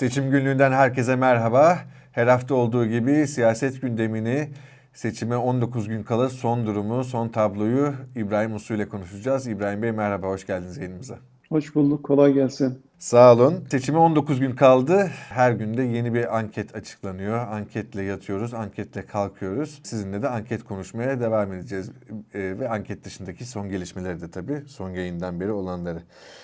Seçim günlüğünden herkese merhaba. Her hafta olduğu gibi siyaset gündemini, seçime 19 gün kala son durumu, son tabloyu İbrahim Usu ile konuşacağız. İbrahim Bey merhaba, hoş geldiniz yayınımıza. Hoş bulduk, kolay gelsin. Sağ olun. Seçime 19 gün kaldı. Her günde yeni bir anket açıklanıyor. Anketle yatıyoruz, anketle kalkıyoruz. Sizinle de anket konuşmaya devam edeceğiz. Ee, ve anket dışındaki son gelişmeleri de tabii son yayından beri olanları.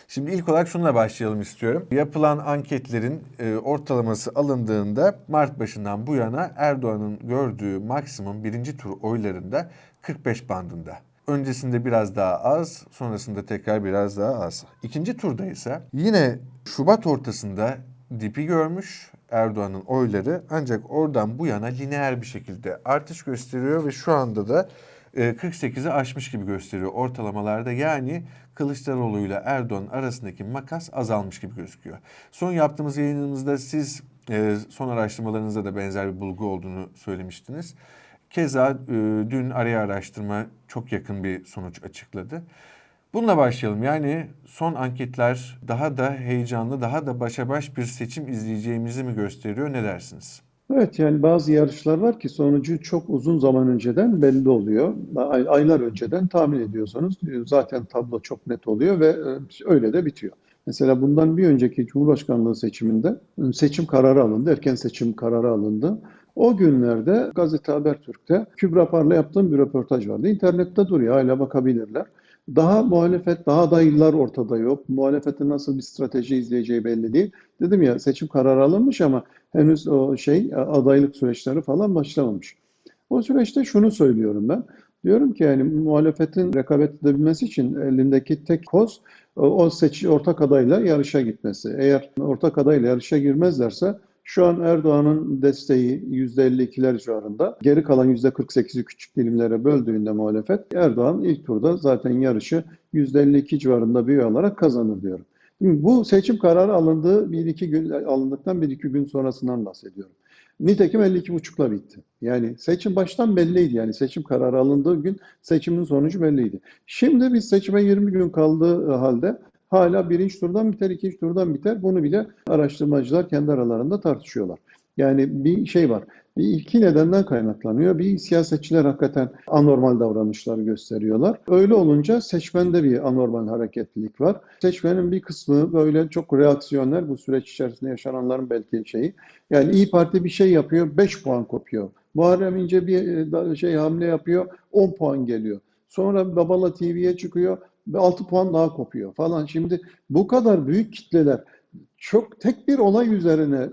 Şimdi ilk olarak şununla başlayalım istiyorum. Yapılan anketlerin e, ortalaması alındığında Mart başından bu yana Erdoğan'ın gördüğü maksimum birinci tur oylarında 45 bandında. Öncesinde biraz daha az, sonrasında tekrar biraz daha az. İkinci turda ise yine Şubat ortasında dipi görmüş Erdoğan'ın oyları ancak oradan bu yana lineer bir şekilde artış gösteriyor ve şu anda da 48'i aşmış gibi gösteriyor ortalamalarda. Yani Kılıçdaroğlu ile Erdoğan arasındaki makas azalmış gibi gözüküyor. Son yaptığımız yayınımızda siz e, son araştırmalarınızda da benzer bir bulgu olduğunu söylemiştiniz. Keza e, dün araya araştırma çok yakın bir sonuç açıkladı. Bununla başlayalım. Yani son anketler daha da heyecanlı, daha da başa baş bir seçim izleyeceğimizi mi gösteriyor? Ne dersiniz? Evet yani bazı yarışlar var ki sonucu çok uzun zaman önceden belli oluyor. Ay- Aylar önceden tahmin ediyorsanız zaten tablo çok net oluyor ve e, öyle de bitiyor. Mesela bundan bir önceki Cumhurbaşkanlığı seçiminde e, seçim kararı alındı, erken seçim kararı alındı. O günlerde Gazete Habertürk'te Kübra Par'la yaptığım bir röportaj vardı. İnternette duruyor, hala bakabilirler. Daha muhalefet, daha adaylar ortada yok. Muhalefetin nasıl bir strateji izleyeceği belli değil. Dedim ya seçim kararı alınmış ama henüz o şey adaylık süreçleri falan başlamamış. O süreçte şunu söylüyorum ben. Diyorum ki yani muhalefetin rekabet edebilmesi için elindeki tek koz o seç ortak adayla yarışa gitmesi. Eğer ortak adayla yarışa girmezlerse şu an Erdoğan'ın desteği %52'ler civarında. Geri kalan %48'i küçük dilimlere böldüğünde muhalefet Erdoğan ilk turda zaten yarışı %52 civarında bir oy kazanır diyorum. Bu seçim kararı alındığı bir iki gün alındıktan bir iki gün sonrasından bahsediyorum. Nitekim 52,5'la bitti. Yani seçim baştan belliydi. Yani seçim kararı alındığı gün seçimin sonucu belliydi. Şimdi biz seçime 20 gün kaldığı halde hala birinci turdan biter, ikinci turdan biter. Bunu bile araştırmacılar kendi aralarında tartışıyorlar. Yani bir şey var. Bir iki nedenden kaynaklanıyor. Bir siyasetçiler hakikaten anormal davranışlar gösteriyorlar. Öyle olunca seçmende bir anormal hareketlilik var. Seçmenin bir kısmı böyle çok reaksiyoner bu süreç içerisinde yaşananların belki şeyi. Yani İyi Parti bir şey yapıyor 5 puan kopuyor. Muharrem İnce bir şey hamle yapıyor 10 puan geliyor. Sonra Babala TV'ye çıkıyor ve 6 puan daha kopuyor falan. Şimdi bu kadar büyük kitleler çok tek bir olay üzerine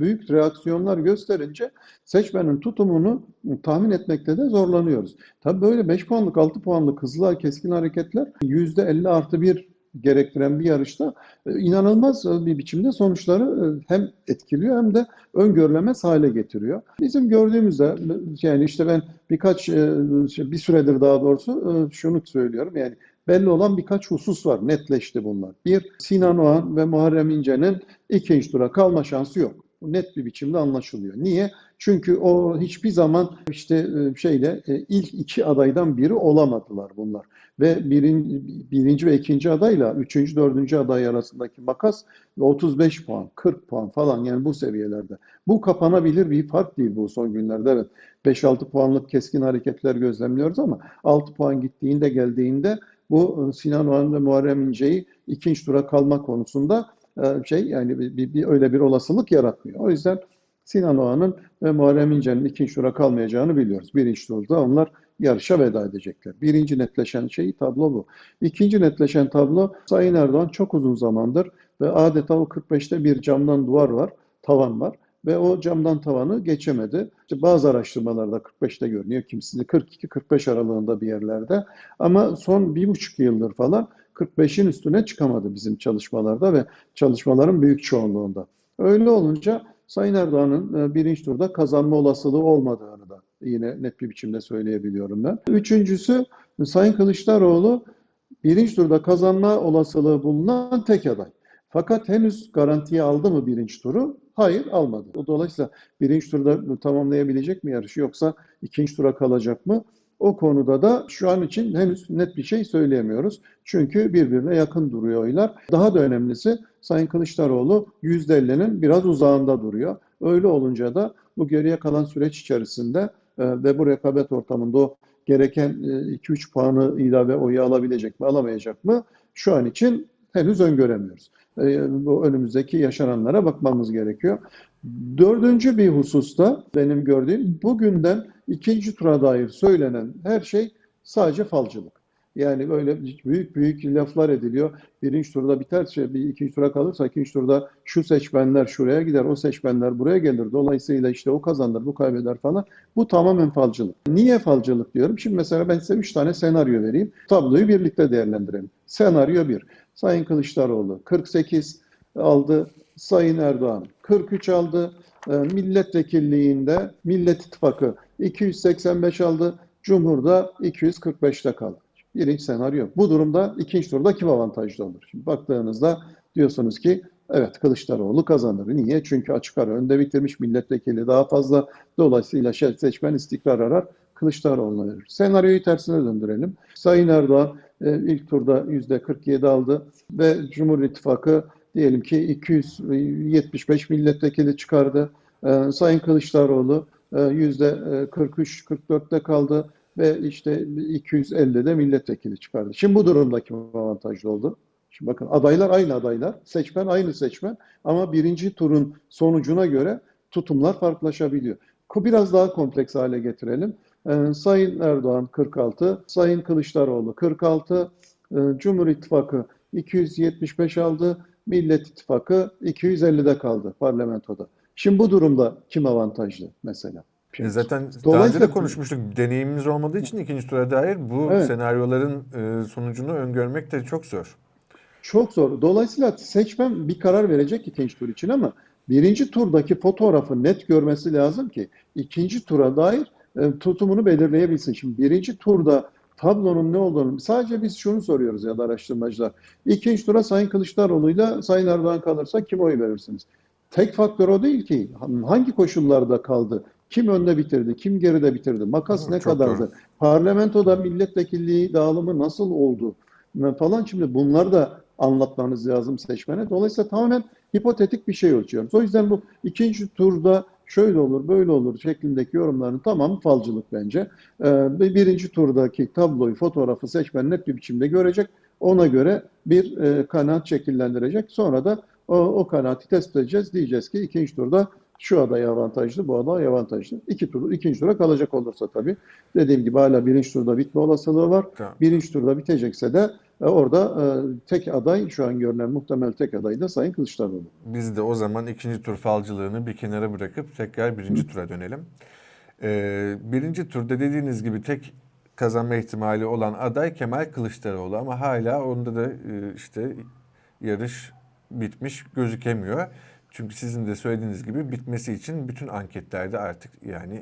büyük reaksiyonlar gösterince seçmenin tutumunu tahmin etmekte de zorlanıyoruz. Tabii böyle 5 puanlık 6 puanlık hızlı keskin hareketler %50 artı 1 gerektiren bir yarışta inanılmaz bir biçimde sonuçları hem etkiliyor hem de öngörülemez hale getiriyor. Bizim gördüğümüzde yani işte ben birkaç bir süredir daha doğrusu şunu söylüyorum yani belli olan birkaç husus var. Netleşti bunlar. Bir, Sinan Oğan ve Muharrem İnce'nin ikinci tura kalma şansı yok. Bu net bir biçimde anlaşılıyor. Niye? Çünkü o hiçbir zaman işte şeyle ilk iki adaydan biri olamadılar bunlar. Ve birinci, birinci ve ikinci adayla üçüncü, dördüncü aday arasındaki makas 35 puan, 40 puan falan yani bu seviyelerde. Bu kapanabilir bir fark değil bu son günlerde. Evet 5-6 puanlık keskin hareketler gözlemliyoruz ama 6 puan gittiğinde geldiğinde bu Sinan Oğan ve Muharrem İnce'yi ikinci tura kalma konusunda şey yani bir, bir, bir öyle bir olasılık yaratmıyor. O yüzden Sinan Oğan'ın ve Muharrem İnce'nin ikinci tura kalmayacağını biliyoruz. Birinci turda onlar yarışa veda edecekler. Birinci netleşen şey tablo bu. İkinci netleşen tablo Sayın Erdoğan çok uzun zamandır ve adeta o 45'te bir camdan duvar var, tavan var ve o camdan tavanı geçemedi. İşte bazı araştırmalarda 45'te görünüyor, kimisinde 42-45 aralığında bir yerlerde. Ama son bir buçuk yıldır falan 45'in üstüne çıkamadı bizim çalışmalarda ve çalışmaların büyük çoğunluğunda. Öyle olunca Sayın Erdoğan'ın birinci turda kazanma olasılığı olmadığını da yine net bir biçimde söyleyebiliyorum ben. Üçüncüsü Sayın Kılıçdaroğlu birinci turda kazanma olasılığı bulunan tek aday. Fakat henüz garantiye aldı mı birinci turu? Hayır almadı. Dolayısıyla birinci turda tamamlayabilecek mi yarışı yoksa ikinci tura kalacak mı? O konuda da şu an için henüz net bir şey söyleyemiyoruz. Çünkü birbirine yakın duruyor oylar. Daha da önemlisi Sayın Kılıçdaroğlu %50'nin biraz uzağında duruyor. Öyle olunca da bu geriye kalan süreç içerisinde e, ve bu rekabet ortamında o gereken 2-3 puanı ilave oyu alabilecek mi alamayacak mı? Şu an için henüz öngöremiyoruz. E, Bu önümüzdeki yaşananlara bakmamız gerekiyor. Dördüncü bir hususta benim gördüğüm bugünden ikinci tura dair söylenen her şey sadece falcılık. Yani böyle büyük büyük laflar ediliyor. Birinci turda biterse, bir ikinci tura kalırsa ikinci turda şu seçmenler şuraya gider, o seçmenler buraya gelir. Dolayısıyla işte o kazanır, bu kaybeder falan. Bu tamamen falcılık. Niye falcılık diyorum? Şimdi mesela ben size üç tane senaryo vereyim. Tabloyu birlikte değerlendirelim. Senaryo 1. Sayın Kılıçdaroğlu 48 aldı. Sayın Erdoğan 43 aldı. E, Milletvekilliğinde Millet İttifakı 285 aldı. Cumhur'da 245'te kaldı. Birinci senaryo. Bu durumda ikinci turda kim avantajlı olur? Şimdi baktığınızda diyorsunuz ki evet Kılıçdaroğlu kazanır. Niye? Çünkü açık ara önde bitirmiş milletvekili daha fazla. Dolayısıyla seçmen istikrar arar. Kılıçdaroğlu'na verir. Senaryoyu tersine döndürelim. Sayın Erdoğan ilk turda %47 aldı ve Cumhur İttifakı diyelim ki 275 milletvekili çıkardı. E, Sayın Kılıçdaroğlu e, %43-44'te kaldı ve işte 250'de milletvekili çıkardı. Şimdi bu durumda kim avantajlı oldu? Şimdi bakın adaylar aynı adaylar, seçmen aynı seçmen ama birinci turun sonucuna göre tutumlar farklılaşabiliyor. Biraz daha kompleks hale getirelim. Ee, Sayın Erdoğan 46, Sayın Kılıçdaroğlu 46, e, Cumhur İttifakı 275 aldı, Millet İttifakı 250'de kaldı parlamentoda. Şimdi bu durumda kim avantajlı mesela? E Zaten daha önce de konuşmuştuk. Deneyimimiz olmadığı için ikinci tura dair bu Evet. senaryoların e, sonucunu öngörmek de çok zor. Çok zor. Dolayısıyla seçmen bir karar verecek ikinci tur için ama birinci turdaki fotoğrafı net görmesi lazım ki ikinci tura dair e, tutumunu belirleyebilsin. Şimdi birinci turda tablonun ne olduğunu sadece biz şunu soruyoruz ya da araştırmacılar. İkinci tura Sayın Kılıçdaroğlu'yla Sayın Erdoğan kalırsa kim oy verirsiniz? Tek faktör o değil ki. Hangi koşullarda kaldı? Kim önde bitirdi? Kim geride bitirdi? Makas Hı, ne kadardı? doğru. Parlamentoda milletvekilliği dağılımı nasıl oldu? Falan şimdi bunlar da anlatmanız lazım seçmene. Dolayısıyla tamamen hipotetik bir şey ölçüyoruz. O yüzden bu ikinci turda şöyle olur, böyle olur şeklindeki yorumların tamamı falcılık bence. Ee, birinci turdaki tabloyu, fotoğrafı seçmen net bir biçimde görecek. Ona göre bir e, kanaat şekillendirecek. Sonra da o, o kanaati tespit edeceğiz. Diyeceğiz ki ikinci turda şu aday avantajlı, bu aday avantajlı. İki tur, ikinci tura kalacak olursa tabii. Dediğim gibi hala birinci turda bitme olasılığı var. Tamam. Birinci turda bitecekse de e, orada e, tek aday, şu an görünen muhtemel tek aday da Sayın Kılıçdaroğlu. Biz de o zaman ikinci tur falcılığını bir kenara bırakıp tekrar birinci tura dönelim. Ee, birinci turda dediğiniz gibi tek kazanma ihtimali olan aday Kemal Kılıçdaroğlu ama hala onda da e, işte yarış bitmiş gözükemiyor. Çünkü sizin de söylediğiniz gibi bitmesi için bütün anketlerde artık yani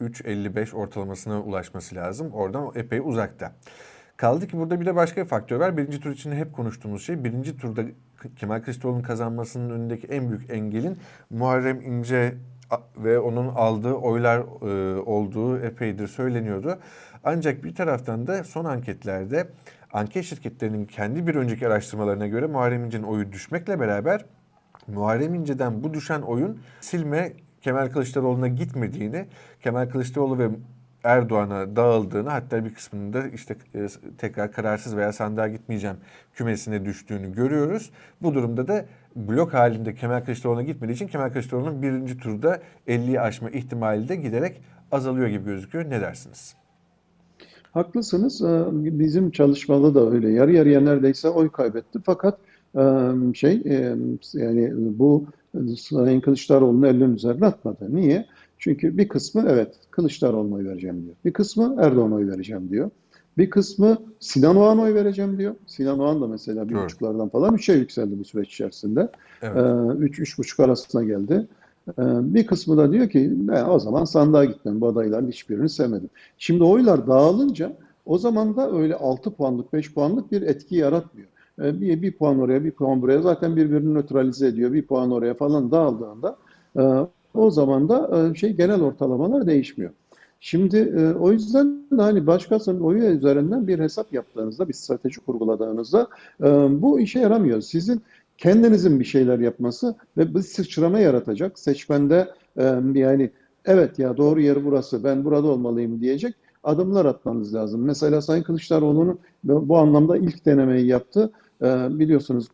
53-55 ortalamasına ulaşması lazım. Oradan epey uzakta. Kaldı ki burada bir de başka bir faktör var. Birinci tur için hep konuştuğumuz şey birinci turda Kemal Kılıçdaroğlu'nun kazanmasının önündeki en büyük engelin Muharrem İnce ve onun aldığı oylar e, olduğu epeydir söyleniyordu. Ancak bir taraftan da son anketlerde anket şirketlerinin kendi bir önceki araştırmalarına göre Muharrem İnce'nin oyu düşmekle beraber Muharrem İnce'den bu düşen oyun silme Kemal Kılıçdaroğlu'na gitmediğini, Kemal Kılıçdaroğlu ve Erdoğan'a dağıldığını hatta bir kısmının da işte e, tekrar kararsız veya sandığa gitmeyeceğim kümesine düştüğünü görüyoruz. Bu durumda da blok halinde Kemal Kılıçdaroğlu'na gitmediği için Kemal Kılıçdaroğlu'nun birinci turda 50'yi aşma ihtimali de giderek azalıyor gibi gözüküyor. Ne dersiniz? Haklısınız. Ee, Bizim çalışmada da öyle. Yarı yarıya neredeyse oy kaybetti. Fakat şey yani bu Sayın Kılıçdaroğlu'nun elinin üzerine atmadı. Niye? Çünkü bir kısmı evet Kılıçdaroğlu'na oy vereceğim diyor. Bir kısmı Erdoğan'a oy vereceğim diyor. Bir kısmı Sinan Oğan'a oy vereceğim diyor. Sinan Oğan da mesela bir Evet. buçuklardan falan üçe yükseldi bu süreç içerisinde. Evet. Ee, Üç, üç buçuk arasına geldi. Ee, Bir kısmı da diyor ki "Ne, o zaman sandığa gitmem. Bu adayların hiçbirini sevmedim. Şimdi oylar dağılınca o zaman da öyle 6 puanlık, 5 puanlık bir etki yaratmıyor. Ee, Bir, bir puan oraya, bir puan buraya zaten birbirini nötralize ediyor. Bir puan oraya falan dağıldığında e, o zaman da e, şey genel ortalamalar değişmiyor. Şimdi e, o yüzden de hani başkasının oyu üzerinden bir hesap yaptığınızda, bir strateji kurguladığınızda e, bu işe yaramıyor. Sizin kendinizin bir şeyler yapması ve bir sıçrama yaratacak. Seçmende e, yani evet ya doğru yer burası, ben burada olmalıyım diyecek adımlar atmanız lazım. Mesela Sayın Kılıçdaroğlu'nun bu anlamda ilk denemeyi yaptı. E, biliyorsunuz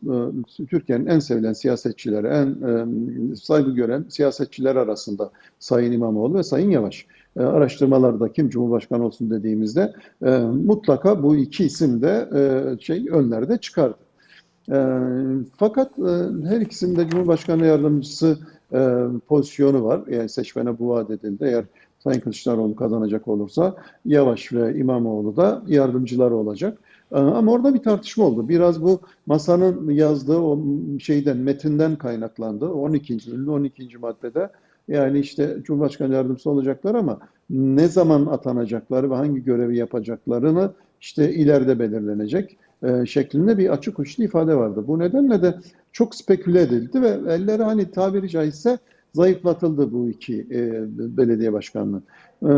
e, Türkiye'nin en sevilen siyasetçileri, en e, saygı gören siyasetçiler arasında Sayın İmamoğlu ve Sayın Yavaş. E, araştırmalarda kim Cumhurbaşkanı olsun dediğimizde mutlaka bu iki isim de şey önlerde çıkardı. Fakat her ikisinde Cumhurbaşkanı yardımcısı pozisyonu var. Yani seçmene bu vaat edildi. Eğer Sayın Kılıçdaroğlu kazanacak olursa Yavaş ve İmamoğlu da yardımcıları olacak. E, ama orada bir tartışma oldu. Biraz bu masanın yazdığı o şeyden, metinden kaynaklandı. 12. 12. maddede yani işte Cumhurbaşkanı yardımcısı olacaklar ama ne zaman atanacakları ve hangi görevi yapacaklarını işte ileride belirlenecek e, şeklinde bir açık uçlu ifade vardı. Bu nedenle de çok speküle edildi ve elleri hani tabiri caizse zayıflatıldı bu iki e, belediye başkanının. E,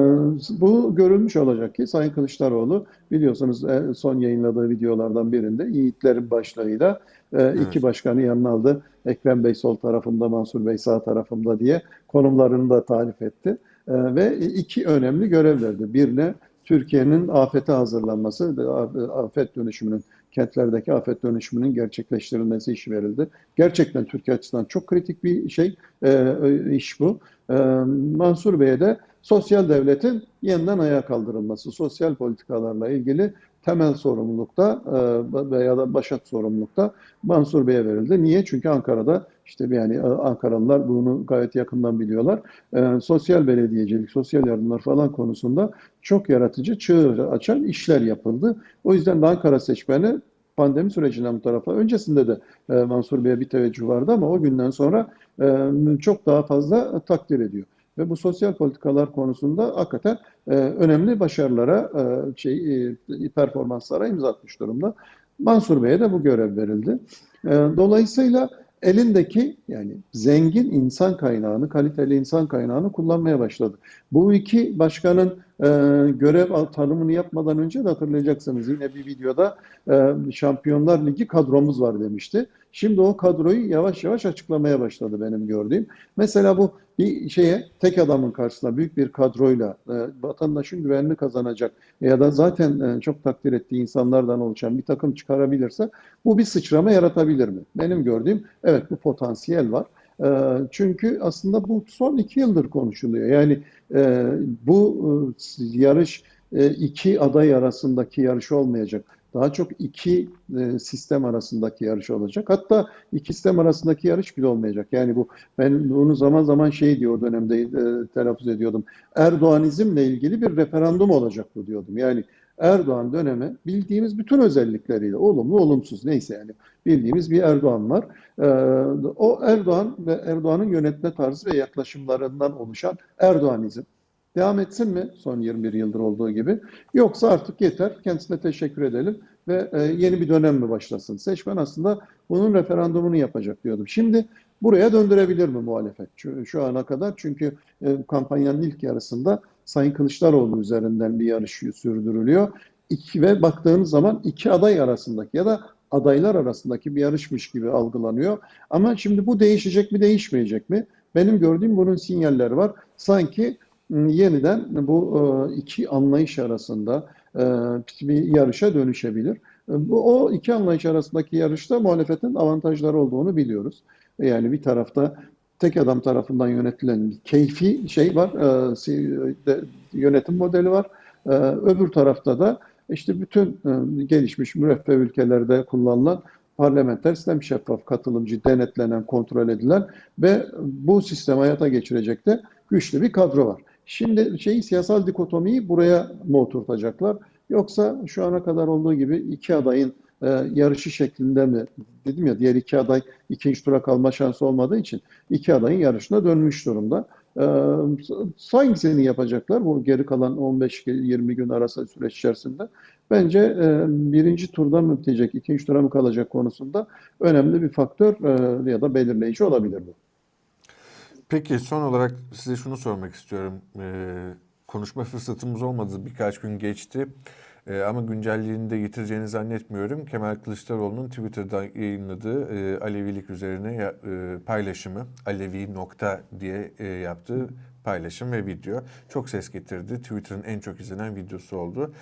bu görülmüş olacak ki Sayın Kılıçdaroğlu biliyorsunuz e, son yayınladığı videolardan birinde yiğitlerin başlığıyla e, iki başkanı yanına aldı. Ekrem Bey sol tarafımda, Mansur Bey sağ tarafımda diye konumlarını da tarif etti. E, ve iki önemli görev verdi. Birine Türkiye'nin afete hazırlanması, afet dönüşümünün, kentlerdeki afet dönüşümünün gerçekleştirilmesi işi verildi. Gerçekten Türkiye açısından çok kritik bir şey, e, iş bu. E, Mansur Bey'e de sosyal devletin yeniden ayağa kaldırılması, sosyal politikalarla ilgili temel sorumlulukta e, veya da başat sorumlulukta Mansur Bey'e verildi. Niye? Çünkü Ankara'da işte yani Ankaralılar bunu gayet yakından biliyorlar. E, sosyal belediyecilik, sosyal yardımlar falan konusunda çok yaratıcı, çığır açan işler yapıldı. O yüzden de Ankara seçmeni pandemi sürecinden bu tarafa öncesinde de e, Mansur Bey'e bir teveccüh vardı ama o günden sonra e, çok daha fazla takdir ediyor. Ve bu sosyal politikalar konusunda hakikaten e, önemli başarılara, e, şey, e, performanslara imza atmış durumda. Mansur Bey'e de bu görev verildi. E, dolayısıyla elindeki yani zengin insan kaynağını, kaliteli insan kaynağını kullanmaya başladı. Bu iki başkanın e, görev tanımını yapmadan önce de hatırlayacaksınız yine bir videoda e, Şampiyonlar Ligi kadromuz var demişti. Şimdi o kadroyu yavaş yavaş açıklamaya başladı benim gördüğüm. Mesela bu bir şeye tek adamın karşısında büyük bir kadroyla e, vatandaşın güvenini kazanacak ya da zaten e, çok takdir ettiği insanlardan oluşan bir takım çıkarabilirse bu bir sıçrama yaratabilir mi? Benim gördüğüm evet bu potansiyel var. E, çünkü aslında bu son iki yıldır konuşuluyor. Yani e, bu e, yarış e, iki aday arasındaki yarış olmayacak. Daha çok iki sistem arasındaki yarış olacak. Hatta iki sistem arasındaki yarış bile olmayacak. Yani bu ben bunu zaman zaman şey diyor dönemde telaffuz ediyordum. Erdoğanizmle ilgili bir referandum olacak bu diyordum. Yani Erdoğan dönemi bildiğimiz bütün özellikleriyle olumlu olumsuz neyse yani bildiğimiz bir Erdoğan var. Ee, o Erdoğan ve Erdoğan'ın yönetme tarzı ve yaklaşımlarından oluşan Erdoğanizm. Devam etsin mi son 21 yıldır olduğu gibi? Yoksa artık yeter, kendisine teşekkür edelim ve e, yeni bir dönem mi başlasın? Seçmen aslında bunun referandumunu yapacak diyordum. Şimdi buraya döndürebilir mi muhalefet şu, şu ana kadar? Çünkü e, kampanyanın ilk yarısında Sayın Kılıçdaroğlu üzerinden bir yarış sürdürülüyor. İki, ve baktığınız zaman iki aday arasındaki ya da adaylar arasındaki bir yarışmış gibi algılanıyor. Ama şimdi bu değişecek mi değişmeyecek mi? Benim gördüğüm bunun sinyalleri var. Sanki yeniden bu e, iki anlayış arasında e, bir yarışa dönüşebilir. Bu o iki anlayış arasındaki yarışta muhalefetin avantajları olduğunu biliyoruz. Yani bir tarafta tek adam tarafından yönetilen bir keyfi şey var, yönetim modeli var. Öbür tarafta da işte bütün gelişmiş müreffeh ülkelerde kullanılan parlamenter sistem şeffaf, katılımcı, denetlenen, kontrol edilen ve bu sistemi hayata geçirecek de güçlü bir kadro var. Şimdi şeyi siyasal dikotomiyi buraya mı oturtacaklar? Yoksa şu ana kadar olduğu gibi iki adayın e, yarışı şeklinde mi? Dedim ya diğer iki aday ikinci tura kalma şansı olmadığı için iki adayın yarışına dönmüş durumda. E, hangisini yapacaklar bu geri kalan 15-20 gün arası süreç içerisinde? Bence e, birinci turda mı bitecek, ikinci tura mı kalacak konusunda önemli bir faktör e, ya da belirleyici olabilir bu. Peki son olarak size şunu sormak istiyorum. Ee, konuşma fırsatımız olmadı. Birkaç gün geçti. Ee, ama güncelliğini de getireceğini zannetmiyorum. Kemal Kılıçdaroğlu'nun Twitter'da yayınladığı e, Alevilik üzerine ya- e, paylaşımı, Alevi nokta diye e, yaptığı paylaşım ve video çok ses getirdi. Twitter'ın en çok izlenen videosu oldu.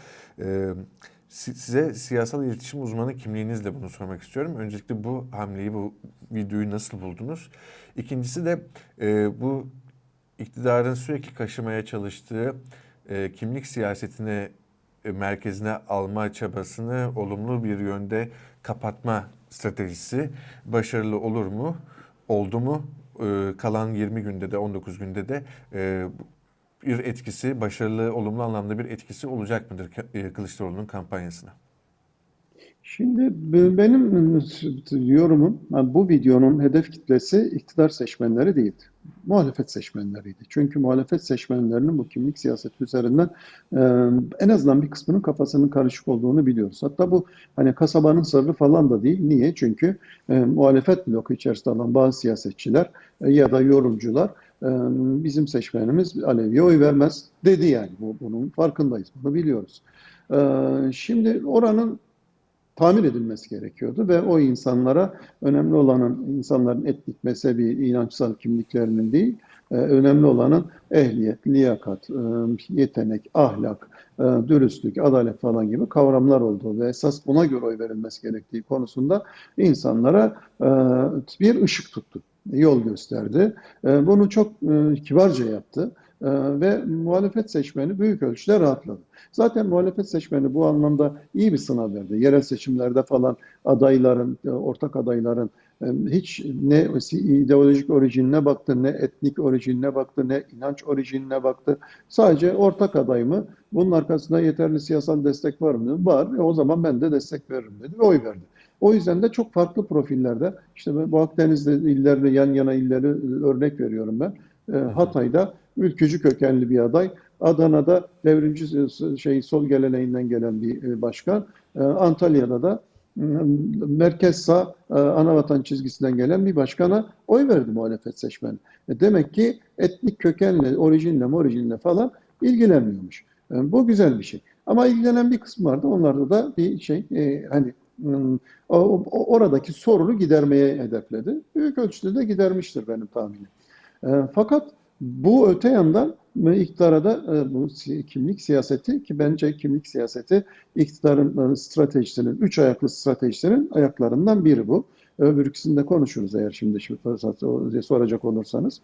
Si- size siyasal iletişim uzmanı kimliğinizle bunu sormak istiyorum. Öncelikle bu hamleyi, bu videoyu nasıl buldunuz? İkincisi de e, bu iktidarın sürekli kaşımaya çalıştığı e, kimlik siyasetini e, merkezine alma çabasını olumlu bir yönde kapatma stratejisi başarılı olur mu? Oldu mu? E, kalan 20 günde de 19 günde de e, bir etkisi, başarılı, olumlu anlamda bir etkisi olacak mıdır e, Kılıçdaroğlu'nun kampanyasına? Şimdi be- benim yorumum ha, bu videonun hedef kitlesi iktidar seçmenleri değildi. Muhalefet seçmenleriydi. Çünkü muhalefet seçmenlerinin bu kimlik siyaseti üzerinden e, en azından bir kısmının kafasının karışık olduğunu biliyoruz. Hatta bu hani kasabanın sırrı falan da değil. Niye? Çünkü e, muhalefet bloku içerisinde olan bazı siyasetçiler e, ya da yorumcular e, bizim seçmenimiz Alevi'ye oy vermez dedi yani. Bu, bunun farkındayız. Bunu biliyoruz. E, şimdi oranın tamir edilmesi gerekiyordu ve o insanlara önemli olanın insanların etnik, mezhebi, inançsal kimliklerinin değil, e, önemli olanın ehliyet, liyakat, e, yetenek, ahlak, e, dürüstlük, adalet falan gibi kavramlar olduğu ve esas buna göre oy verilmesi gerektiği konusunda insanlara bir ışık tuttu, yol gösterdi. Bunu çok kibarca yaptı. E, ve muhalefet seçmeni büyük ölçüde rahatladı. Zaten muhalefet seçmeni bu anlamda iyi bir sınav verdi. Yerel seçimlerde falan adayların, e, ortak adayların e, hiç ne ideolojik orijinine baktı, ne etnik orijinine baktı, ne inanç orijinine baktı. Sadece ortak aday mı? Bunun arkasında yeterli siyasal destek var mı? Var. E o zaman ben de destek veririm dedi ve oy verdi. O yüzden de çok farklı profillerde, işte bu Akdeniz'de illerle yan yana illeri e, örnek veriyorum ben. Hatay'da ülkücü kökenli bir aday. Adana'da devrimci şey sol geleneğinden gelen bir e, başkan. E, Antalya'da da e, merkez sağ e, anavatan çizgisinden gelen bir başkana oy verdi muhalefet seçmeni. E, Demek ki etnik kökenle, orijinle, orijinle falan ilgilenmiyormuş. E, Bu güzel bir şey. Ama ilgilenen bir kısmı vardı. Onlarda da bir şey e, hani oradaki sorunu gidermeye hedefledi. Büyük ölçüde de gidermiştir benim tahminim. E, Fakat bu öte yandan iktidara da e, bu kimlik siyaseti ki bence kimlik siyaseti iktidarın e, stratejisinin, üç ayaklı stratejisinin ayaklarından biri bu. Öbür ikisini de konuşuruz eğer şimdi şimdi soracak olursanız.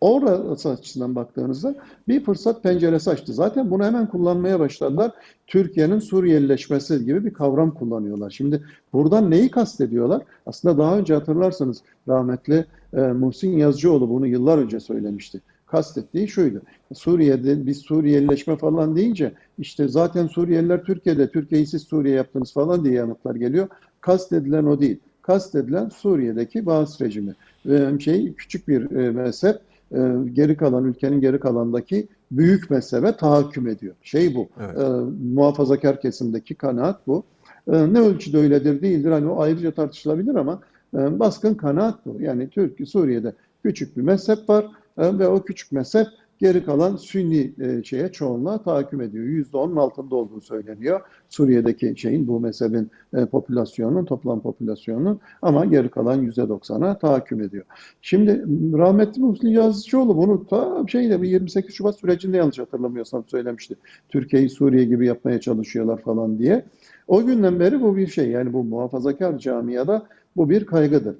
Orası açısından baktığınızda bir fırsat penceresi açtı. Zaten bunu hemen kullanmaya başladılar. Türkiye'nin Suriyelileşmesi gibi bir kavram kullanıyorlar. Şimdi buradan neyi kastediyorlar? Aslında daha önce hatırlarsanız rahmetli e, Muhsin Yazıcıoğlu bunu yıllar önce söylemişti. Kastettiği şuydu. Suriye'de biz Suriyelileşme falan deyince işte zaten Suriyeliler Türkiye'de, Türkiye'yi siz Suriye yaptınız falan diye yanıtlar geliyor. Kastedilen o değil. Kastedilen Suriye'deki Baas rejimi. E, şey küçük bir e, mezhep e, geri kalan ülkenin geri kalandaki büyük mezhebe tahakküm ediyor. Şey bu. Evet. E, muhafazakar kesimdeki kanaat bu. E, ne ölçüde öyledir değildir hani o ayrıca tartışılabilir ama e, baskın kanaat bu. Yani Türkiye Suriye'de küçük bir mezhep var e, ve o küçük mezhep geri kalan Sünni e, şeye çoğunluğa tahakküm ediyor. %10'un altında olduğu söyleniyor. Suriye'deki şeyin bu mezhebin e, popülasyonunun toplam popülasyonunun ama geri kalan %90'a tahakküm ediyor. Şimdi rahmetli Muhsin Yazıcıoğlu bunu ta şeyde bir 28 Şubat sürecinde yanlış hatırlamıyorsam söylemişti. Türkiye'yi Suriye gibi yapmaya çalışıyorlar falan diye. O günden beri bu bir şey yani bu muhafazakar camiada bu bir kaygıdır.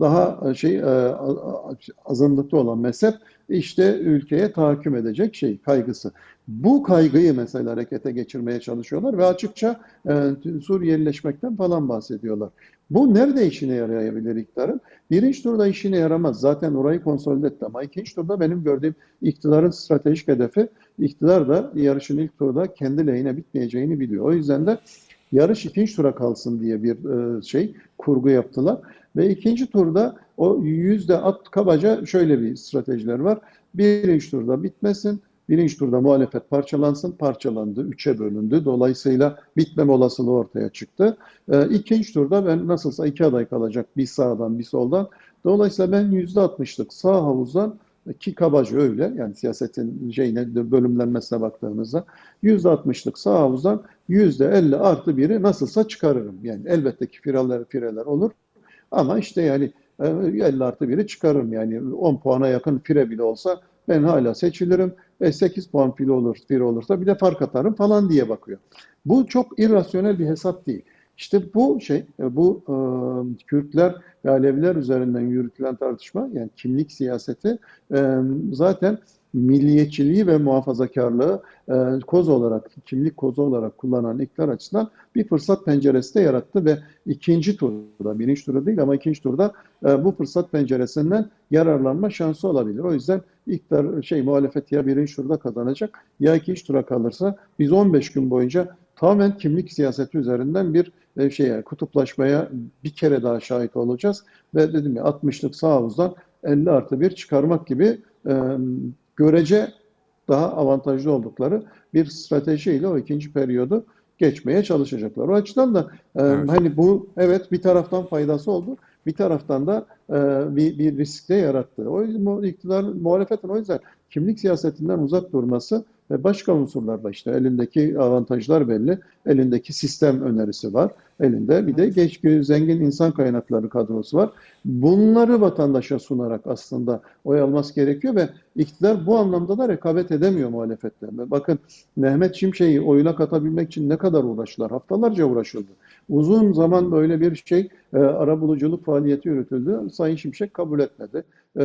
Daha şey e, a- a- azınlıkta olan mezhep işte ülkeye tahakküm edecek şey kaygısı. Bu kaygıyı mesela harekete geçirmeye çalışıyorlar ve açıkça e, Suriyelileşmekten falan bahsediyorlar. Bu nerede işine yarayabilir iktidarın? Birinci turda işine yaramaz. Zaten orayı konsolide etti ama ikinci turda benim gördüğüm iktidarın stratejik hedefi iktidar da yarışın ilk turda kendi lehine bitmeyeceğini biliyor. O yüzden de yarış ikinci tura kalsın diye bir e, şey kurgu yaptılar. Ve ikinci turda o yüzde at kabaca şöyle bir stratejiler var. Birinci turda bitmesin. Birinci turda muhalefet parçalansın. Parçalandı. Üçe bölündü. Dolayısıyla bitmeme olasılığı ortaya çıktı. E, ikinci turda ben nasılsa iki aday kalacak. Bir sağdan bir soldan. Dolayısıyla ben yüzde altmışlık sağ havuzdan ki kabaca öyle yani siyasetin şeyine bölümlenmesine baktığımızda %60'lık sağ havuzdan %50 artı 1'i nasılsa çıkarırım. Yani elbette ki fireler fireler olur ama işte yani e, 50 artı 1'i çıkarırım yani 10 puana yakın fire bile olsa ben hala seçilirim. E 8 puan file olur, fire olursa bir de fark atarım falan diye bakıyor. Bu çok irrasyonel bir hesap değil. İşte bu şey, e, bu e, Kürtler ve Aleviler üzerinden yürütülen tartışma, yani kimlik siyaseti e, zaten milliyetçiliği ve muhafazakarlığı e, koz olarak, kimlik kozu olarak kullanan iktidar açısından bir fırsat penceresi de yarattı ve ikinci turda, birinci turda değil ama ikinci turda e, bu fırsat penceresinden yararlanma şansı olabilir. O yüzden iktidar, şey muhalefet ya birinci turda kazanacak ya ikinci tura kalırsa biz 15 gün boyunca tamamen kimlik siyaseti üzerinden bir e, şeye kutuplaşmaya bir kere daha şahit olacağız ve dedim ya 60'lık sağ havuzdan 50 artı 1 çıkarmak gibi e, görece daha avantajlı oldukları bir stratejiyle o ikinci periyodu geçmeye çalışacaklar. O açıdan da e, Evet. hani bu evet bir taraftan faydası oldu, bir taraftan da e, bir, bir risk de yarattı. O yüzden iktidar muhalefetin o yüzden kimlik siyasetinden uzak durması ve başka unsurlarla işte elindeki avantajlar belli, elindeki sistem önerisi var, elinde bir de geç zengin insan kaynakları kadrosu var. Bunları vatandaşa sunarak aslında oy alması gerekiyor ve iktidar bu anlamda da rekabet edemiyor muhalefetle. Bakın Mehmet Şimşek'i oyuna katabilmek için ne kadar uğraştılar? Haftalarca uğraşıldı. Uzun zaman böyle bir şey e, arabuluculuk faaliyeti yürütüldü. Sayın Şimşek kabul etmedi. E,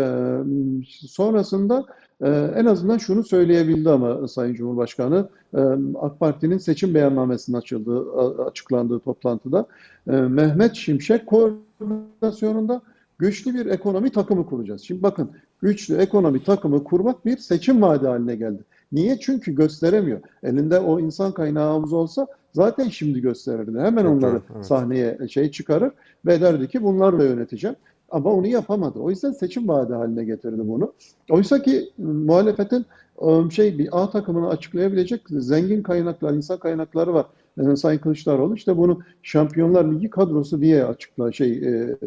sonrasında e, en azından şunu söyleyebildi ama Sayın Cumhurbaşkanı e, AK Parti'nin seçim beyannamesinin açıldığı, açıklandığı toplantıda e, Mehmet Şimşek koordinasyonunda güçlü bir ekonomi takımı kuracağız. Şimdi bakın güçlü ekonomi takımı kurmak bir seçim vaadi haline geldi. Niye? Çünkü gösteremiyor. Elinde o insan kaynağı olsa zaten şimdi gösterirdi. Hemen Çok onları evet. sahneye şey çıkarır ve derdi ki bunlarla yöneteceğim. Ama onu yapamadı. O yüzden seçim vaadi haline getirdi bunu. Oysa ki e, muhalefetin e, şey bir A takımını açıklayabilecek zengin kaynaklar, insan kaynakları var. E, Sayın Kılıçdaroğlu işte bunu Şampiyonlar Ligi kadrosu diye açıkla şey e,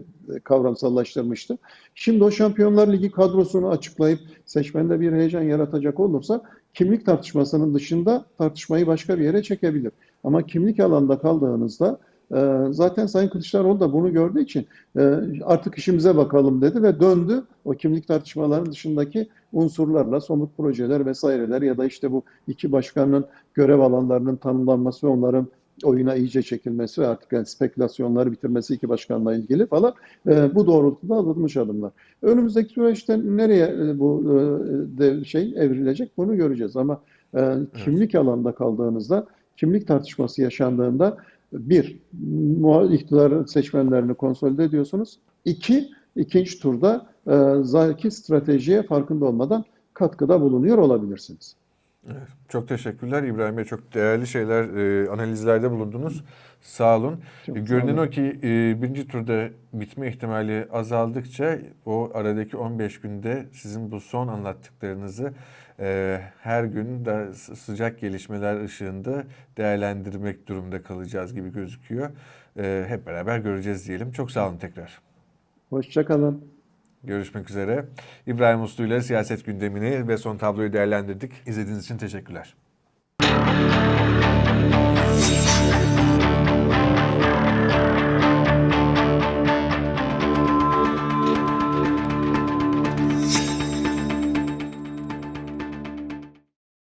kavramsallaştırmıştı. Şimdi o Şampiyonlar Ligi kadrosunu açıklayıp seçmende bir heyecan yaratacak olursa kimlik tartışmasının dışında tartışmayı başka bir yere çekebilir. Ama kimlik alanda kaldığınızda e, zaten Sayın Kılıçdaroğlu da bunu gördüğü için e, artık işimize bakalım dedi ve döndü o kimlik tartışmalarının dışındaki unsurlarla somut projeler vesaireler ya da işte bu iki başkanın görev alanlarının tanımlanması ve onların oyuna iyice çekilmesi ve artık yani spekülasyonları bitirmesi iki başkanla ilgili falan e, bu doğrultuda alınmış adımlar. Önümüzdeki süreçte nereye e, bu e, de şey evrilecek bunu göreceğiz ama e, kimlik alanda kaldığınızda kimlik tartışması yaşandığında bir, iktidar seçmenlerini konsolide ediyorsunuz. İki, ikinci turda e, zaki stratejiye farkında olmadan katkıda bulunuyor olabilirsiniz. Evet, çok teşekkürler İbrahim Bey. Çok değerli şeyler, e, analizlerde bulundunuz. Sağ olun. Çok E, Görünen o ki e, birinci turda bitme ihtimali azaldıkça o aradaki 15 günde sizin bu son anlattıklarınızı e, her gün sı- sıcak gelişmeler ışığında değerlendirmek durumda kalacağız gibi gözüküyor. E, hep beraber göreceğiz diyelim. Çok sağ olun tekrar. Hoşçakalın. Görüşmek üzere. İbrahim Uslu ile siyaset gündemini ve son tabloyu değerlendirdik. İzlediğiniz için teşekkürler.